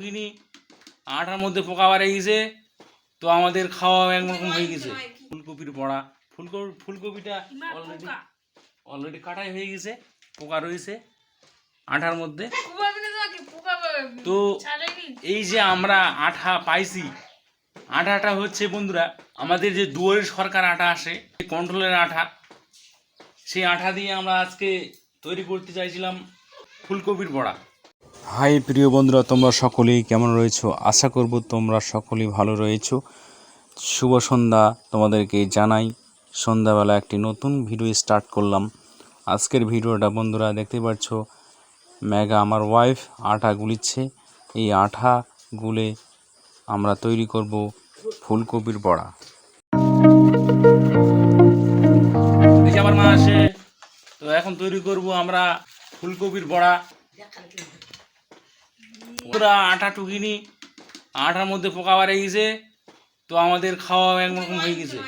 কিনি আটার মধ্যে পোকা বাড়ে গেছে তো আমাদের খাওয়া একরকম হয়ে গেছে। ফুলকপির বড়া ফুলকপি ফুলকপিটা অলরেডি অলরেডি কাটাই হয়ে গেছে পোকা রয়েছে আঠার মধ্যে। তো এই যে আমরা আঠা পাইছি আঠাটা হচ্ছে বন্ধুরা আমাদের যে দুয়ারের সরকার আঠা আসে কন্ট্রোলের আঠা সেই আঠা দিয়ে আমরা আজকে তৈরি করতে চাইছিলাম ফুলকপির বড়া। হাই, প্রিয় বন্ধুরা, তোমরা সকলেই কেমন রয়েছো? আশা করব তোমরা সকলেই ভালো রয়েছো। শুভ সন্ধ্যা তোমাদেরকে জানাই। সন্ধ্যাবেলা একটি নতুন ভিডিও স্টার্ট করলাম। আজকের ভিডিওটা বন্ধুরা দেখতে পাচ্ছ ম্যাগা আমার ওয়াইফ আটা গুলিচ্ছে। এই আটা গুলে আমরা তৈরি করব ফুলকপির বড়া। আমার মা আসে, তো এখন তৈরি করব আমরা ফুলকপির বড়া। পুরা আটা টুকিনি আটার মধ্যে পোকা বাড়ে গেছে তো আমাদের খাওয়া একরকম হয়ে গেছে।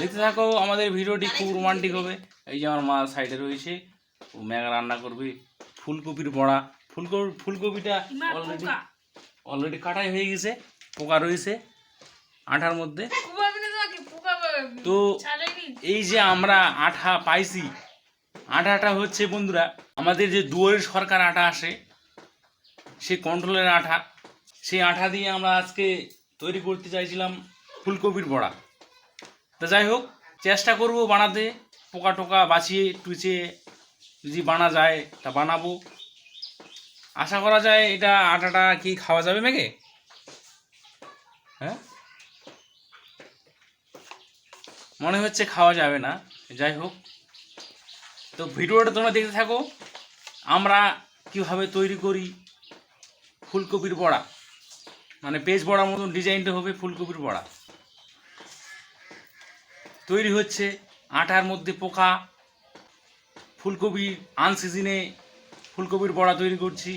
দেখতে থাকো আমাদের ভিডিওটি খুব রোমান্টিক হবে। এই যে আমার মা সাইডে রয়েছে ও ম্যাগা রান্না করবে ফুলকপির বড়া। ফুলকপি ফুলকপিটা অলরেডি অলরেডি কাটাই হয়ে গেছে পোকা রয়েছে আটার মধ্যে। তো এই যে আমরা আঠা পাইছি আঠাটা হচ্ছে বন্ধুরা আমাদের যে দুয়ারের সরকার আটা আসে সেই কন্ট্রোলের আঠা। সেই আঠা দিয়ে আমরা আজকে তৈরি করতে চাইছিলাম ফুলকপির বড়া। তা যাই হোক, চেষ্টা করব বানাতে। পোকা টোকা বাঁচিয়ে, টুচিয়ে যদি বানা যায়, তা বানাবো। আশা করা যায় এটা আটাটা কি খাওয়া যাবে মেঘে হ্যাঁ? মনে হচ্ছে খাওয়া যাবে না। যাই হোক, তো ভিডিওটা তোমরা দেখতে থাকো। আমরা কীভাবে তৈরি করি ফুলকপির বড়া। মানে পেজ বড়ার মতন ডিজাইনটা হবে ফুলকপির বড়া। তৈরি হচ্ছে আটার মধ্যে পোকা ফুলকপি আনসিজনে ফুলকপির বড়া তৈরি করছি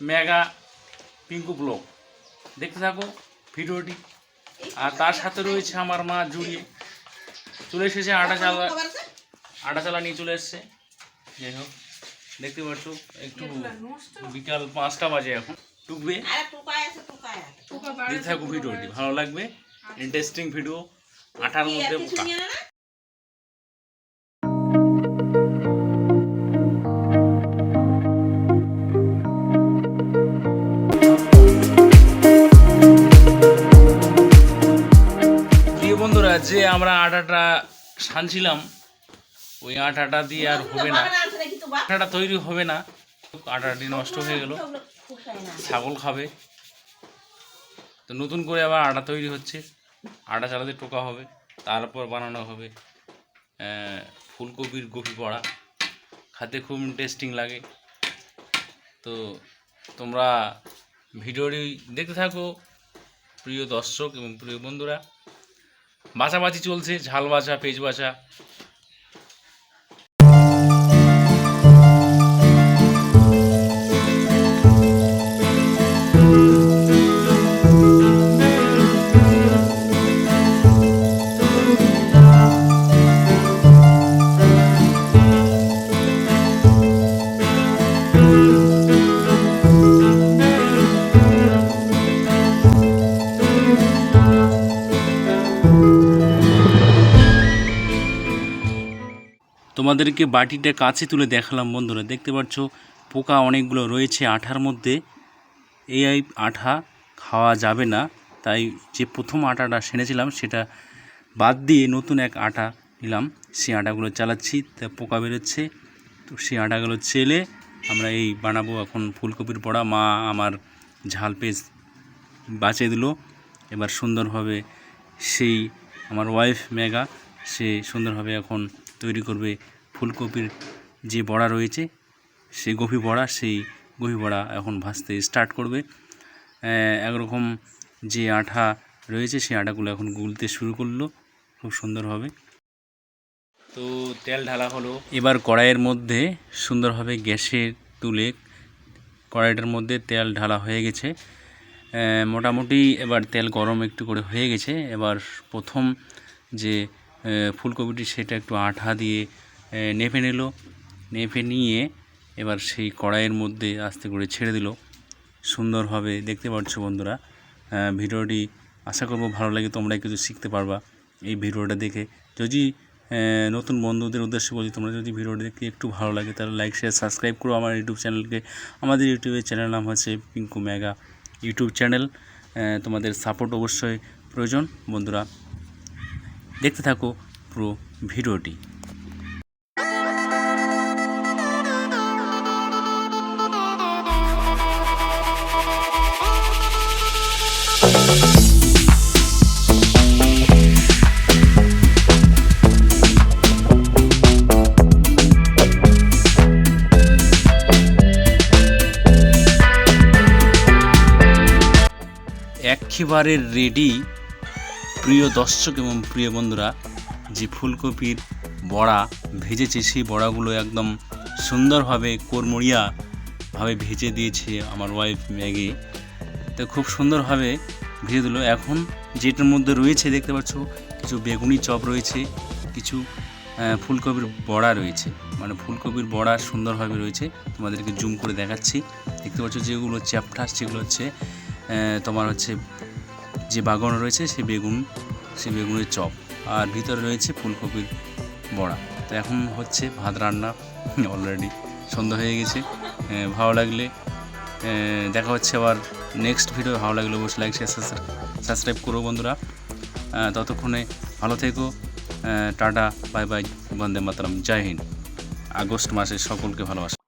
মেগা পিঙ্কু ব্লক। দেখতে থাকো ভিডিওটি। আর তার সাথে রয়েছে আমার মা জুড়িয়ে চলে এসেছে আটা চালা আটা চালা নিয়ে চলে এসছে। যাই হোক দেখতে পাচ্ছ একটু বিকাল পাঁচটা বাজে এখন। টুকবে? দেখতে থাকো ভিডিওটি ভালো লাগবে। ইন্টারেস্টিং ভিডিও আটার মধ্যে বন্ধুরা যে আমরা আটাটা সানছিলাম ওই আটাটা দিয়ে আর হবে না। আটাটা তৈরি হবে না। আটাটি নষ্ট হয়ে গেল। ছাগল খাবে। তো নতুন করে আবার আটা তৈরি হচ্ছে। আটা চালাতে টোকা হবে তারপর বানানো হবে ফুলকপির কপি পড়া খেতে খুব ইন্টারেস্টিং লাগে। তো তোমরা ভিডিওটি দেখতে থাকো প্রিয় দর্শক এবং প্রিয় বন্ধুরা। বাছাবাছি চলছে ঝাল বাছা পেজ বাছা। তোমাদেরকে বাটিটা কাছে তুলে দেখালাম বন্ধুরা। দেখতে পাচ্ছ, পোকা অনেকগুলো রয়েছে, আঠার মধ্যে এই আঠা খাওয়া যাবে না। তাই যে প্রথম আটাটা সেনেছিলাম, সেটা বাদ দিয়ে নতুন এক আটা নিলাম। সেই আটাগুলো চালাচ্ছি, তা পোকা বেরোচ্ছে। তো সেই আটাগুলো চেলে আমরা এই বানাবো এখন ফুলকপির বড়া। মা আমার ঝাল পেজ বাঁচিয়ে দিল। এবার সুন্দরভাবে সেই, আমার ওয়াইফ মেগা, সে সুন্দরভাবে এখন তৈরি করবে ফুলকপির যে বড়া রয়েছে, সেই গভি বড়া, সেই গভি বড়া এখন ভাজতে স্টার্ট করবে। একরকম যে আঠা রয়েছে, সেই আটাগুলো এখন গুলতে শুরু করল। খুব সুন্দরভাবে তো তেল ঢালা হলো। এবার কড়াইয়ের মধ্যে সুন্দরভাবে গ্যাসে তুলে কড়াইটার মধ্যে তেল ঢালা হয়ে গেছে। মোটামুটি এবার তেল গরম একটু করে হয়ে গেছে। এবার প্রথম যে ফুলকপিটি সেটা একটু আঠা দিয়ে নেপে নিল। নেপে নিয়ে এবার সেই কড়াইয়ের মধ্যে আস্তে করে ছেড়ে দিল। সুন্দরভাবে দেখতে পাচ্ছ বন্ধুরা ভিডিওটি আশা করব ভালো লাগে, তোমরা কিছু শিখতে পারবা এই ভিডিওটা দেখে। যদি নতুন বন্ধুদের উদ্দেশ্যে বলি, তোমরা যদি ভিডিওটা দেখতে একটু ভালো লাগে, তাহলে লাইক শেয়ার সাবস্ক্রাইব করো আমার ইউটিউব চ্যানেলকে। আমাদের ইউটিউবের চ্যানেল নাম হচ্ছে পিঙ্কু মেগা ইউটিউব চ্যানেল। তোমাদের সাপোর্ট অবশ্যই প্রয়োজন বন্ধুরা। দেখতে থাকো পুরো ভিডিওটি। একেবারে রেডি প্রিয় দর্শক এবং প্রিয় বন্ধুরা, যে ফুলকপির বড়া ভেজেছে, সেই বড়াগুলো একদম সুন্দরভাবে কোরমড়িয়া ভাবে ভেজে দিয়েছে আমার ওয়াইফ ম্যাগি তো খুব সুন্দরভাবে ভেজে দিল। এখন যেটার মধ্যে রয়েছে, দেখতে পাচ্ছ, কিছু বেগুনি চপ রয়েছে, কিছু ফুলকপির বড়া রয়েছে। মানে ফুলকপির বড়া সুন্দরভাবে রয়েছে। তোমাদেরকে জুম করে দেখাচ্ছি। দেখতে পাচ্ছ, যেগুলো চ্যাপটা সেগুলো হচ্ছে তোমার হচ্ছে যে বাগান রয়েছে সেই বেগুন সেই বেগুনের চপ। আর ভিতরে রয়েছে ফুলকপির বড়া। তো এখন হচ্ছে ভাত রান্না অলরেডি সন্ধ্যা হয়ে গেছে। ভালো লাগলে দেখা হচ্ছে আবার নেক্সট ভিডিও ভালো লাগলে অবশ্যই লাইক সাবস্ক্রাইব করো বন্ধুরা। ততক্ষণে ভালো থেকো। টাটা বাই বাই বন্দে মাতরম। জয় হিন্দ। আগস্ট মাসে সকলকে ভালোবাসা।